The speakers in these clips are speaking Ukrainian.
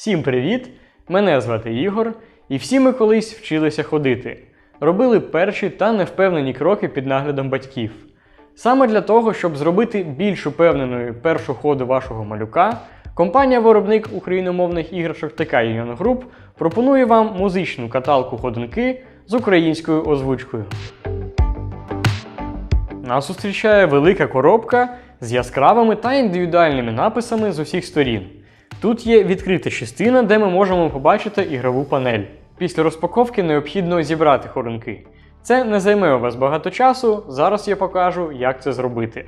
Всім привіт! Мене звати Ігор, і всі ми колись вчилися ходити. Робили перші та невпевнені кроки під наглядом батьків. Саме для того, щоб зробити більш упевненою першу ходу вашого малюка, компанія-виробник україномовних іграшок ТК Union Group пропонує вам музичну каталку ходунки з українською озвучкою. Нас зустрічає велика коробка з яскравими та індивідуальними написами з усіх сторін. Тут є відкрита частина, де ми можемо побачити ігрову панель. Після розпаковки необхідно зібрати хорунки. Це не займе у вас багато часу, зараз я покажу, як це зробити.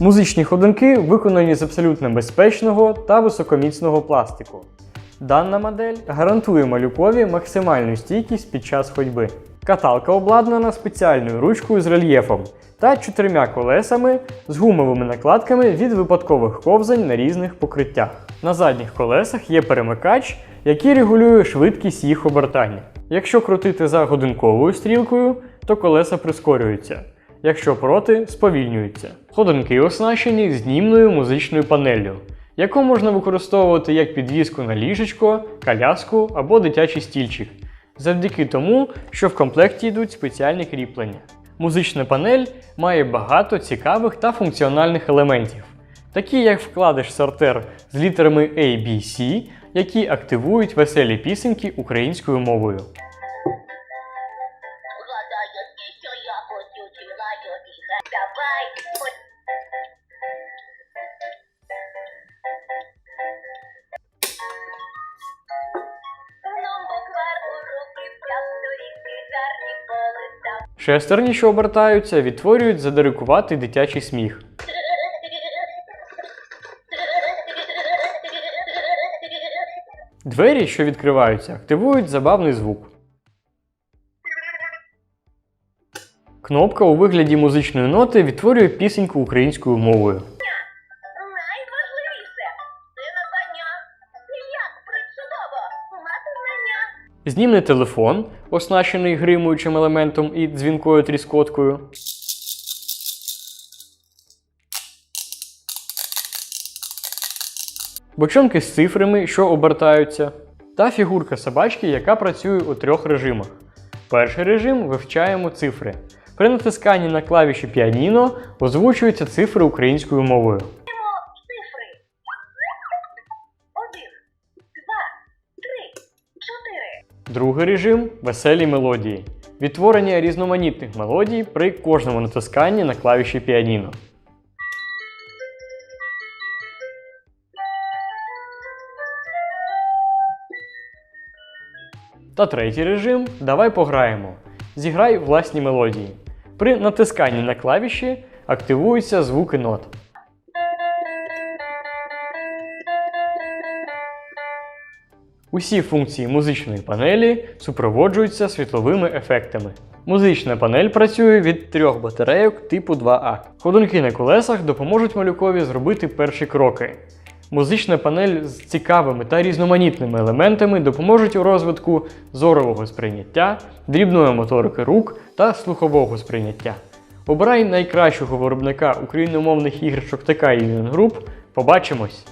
Музичні ходунки виконані з абсолютно безпечного та високоміцного пластику. Дана модель гарантує малюкові максимальну стійкість під час ходьби. Каталка обладнана спеціальною ручкою з рельєфом та чотирма колесами з гумовими накладками від випадкових ковзань на різних покриттях. На задніх колесах є перемикач, який регулює швидкість їх обертання. Якщо крутити за годинковою стрілкою, то колеса прискорюються. Якщо проти, сповільнюються. Ходунки оснащені знімною музичною панеллю, яку можна використовувати як підвіску на ліжечко, коляску або дитячий стільчик, завдяки тому, що в комплекті йдуть спеціальні кріплення. Музична панель має багато цікавих та функціональних елементів, такі як вкладиш сортер з літерами A, B, C, які активують веселі пісеньки українською мовою. Колеса. Шестерні, що обертаються, відтворюють задирикуватий дитячий сміх. Двері, що відкриваються, активують забавний звук. Кнопка у вигляді музичної ноти відтворює пісеньку українською мовою. Найважливіше це надання. Як причудово мати знання. Знімний телефон, оснащений гримуючим елементом і дзвінкою тріскоткою. Бочонки з цифрами, що обертаються, та фігурка собачки, яка працює у трьох режимах. Перший режим вивчаємо цифри. При натисканні на клавіші піаніно озвучуються цифри українською мовою. Другий режим веселі мелодії. Відтворення різноманітних мелодій при кожному натисканні на клавіші піаніно. Та третій режим Давай пограємо. Зіграй власні мелодії. При натисканні на клавіші активуються звуки нот. Усі функції музичної панелі супроводжуються світловими ефектами. Музична панель працює від трьох батарейок типу 2А. Ходунки на колесах допоможуть малюкові зробити перші кроки. Музична панель з цікавими та різноманітними елементами допоможуть у розвитку зорового сприйняття, дрібної моторики рук та слухового сприйняття. Обирай найкращого виробника україномовних іграшок ТК Union Group. Побачимось!